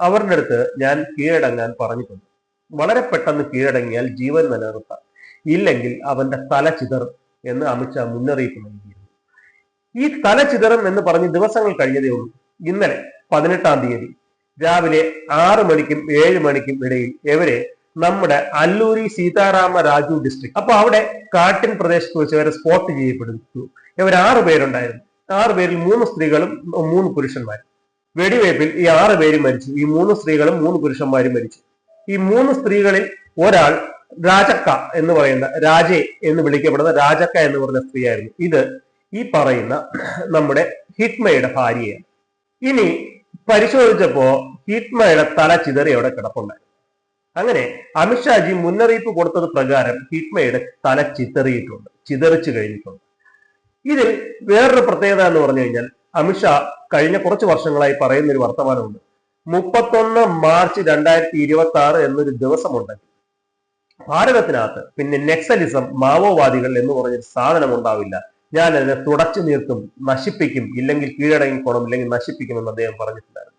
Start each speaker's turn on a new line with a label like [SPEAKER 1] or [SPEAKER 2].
[SPEAKER 1] അവരുടെ അടുത്ത് ഞാൻ കീഴടങ്ങാൻ പറഞ്ഞിട്ടുണ്ട്. വളരെ പെട്ടെന്ന് കീഴടങ്ങിയാൽ ജീവൻ നിലനിർത്താം. ഇല്ലെങ്കിൽ അവന്റെ തല ചിതറും എന്ന് അമിത്ഷാ മുന്നറിയിപ്പ് നൽകിയിരുന്നു. ഈ തല ചിതറും എന്ന് പറഞ്ഞ് ദിവസങ്ങൾ കഴിഞ്ഞതേ ഉള്ളൂ. ഇന്നലെ പതിനെട്ടാം തീയതി രാവിലെ ആറു മണിക്കും ഏഴ് മണിക്കും ഇടയിൽ എവരെ നമ്മുടെ അല്ലൂരി സീതാരാമ രാജു ഡിസ്ട്രിക്ട് അപ്പൊ അവിടെ കാട്ടിൻ പ്രദേശത്ത് വെച്ച് ഇവരെ സ്പോട്ട് ചെയ്യപ്പെടുന്നു. ഇവർ ആറ് പേരുണ്ടായിരുന്നു. ആറ് പേരിൽ മൂന്ന് സ്ത്രീകളും മൂന്ന് പുരുഷന്മാരും. വെടിവയ്പിൽ ഈ ആറ് പേര് മരിച്ചു. ഈ മൂന്ന് സ്ത്രീകളും മൂന്ന് പുരുഷന്മാരും മരിച്ചു. ഈ മൂന്ന് സ്ത്രീകളിൽ ഒരാൾ രാജക്ക എന്ന് പറയുന്ന രാജെ എന്ന് വിളിക്കപ്പെടുന്ന രാജക്ക എന്ന് പറഞ്ഞ സ്ത്രീയായിരുന്നു. ഇത് ഈ പറയുന്ന നമ്മുടെ ഹിറ്റ്മയുടെ ഭാര്യയാണ്. ഇനി പരിശോധിച്ചപ്പോ ഹിറ്റ്മയുടെ തല ചിതറി അവിടെ കിടപ്പുണ്ടായി. അങ്ങനെ അമിത്ഷാജി മുന്നറിയിപ്പ് കൊടുത്തത് പ്രകാരം ഹിറ്റ്മയുടെ തല ചിതറിയിട്ടുണ്ട് ചിതറിച്ചു കഴിഞ്ഞിട്ടുണ്ട്. ഇതിൽ വേറൊരു പ്രത്യേകത എന്ന് പറഞ്ഞു കഴിഞ്ഞാൽ അമിത്ഷാ കഴിഞ്ഞ കുറച്ച് വർഷങ്ങളായി പറയുന്ന ഒരു വർത്തമാനമുണ്ട്. മുപ്പത്തൊന്ന് മാർച്ച് രണ്ടായിരത്തി ഇരുപത്തി ആറ് എന്നൊരു ദിവസമുണ്ടെങ്കിൽ ഭാരതത്തിനകത്ത് പിന്നെ നെക്സലിസം മാവോവാദികൾ എന്ന് പറഞ്ഞൊരു സാധനം ഉണ്ടാവില്ല ഞാൻ അതിനെ തുടച്ചു നീർത്തും നശിപ്പിക്കും ഇല്ലെങ്കിൽ കീഴടങ്ങിക്കോണം ഇല്ലെങ്കിൽ നശിപ്പിക്കുമെന്ന് അദ്ദേഹം പറഞ്ഞിട്ടുണ്ടായിരുന്നു.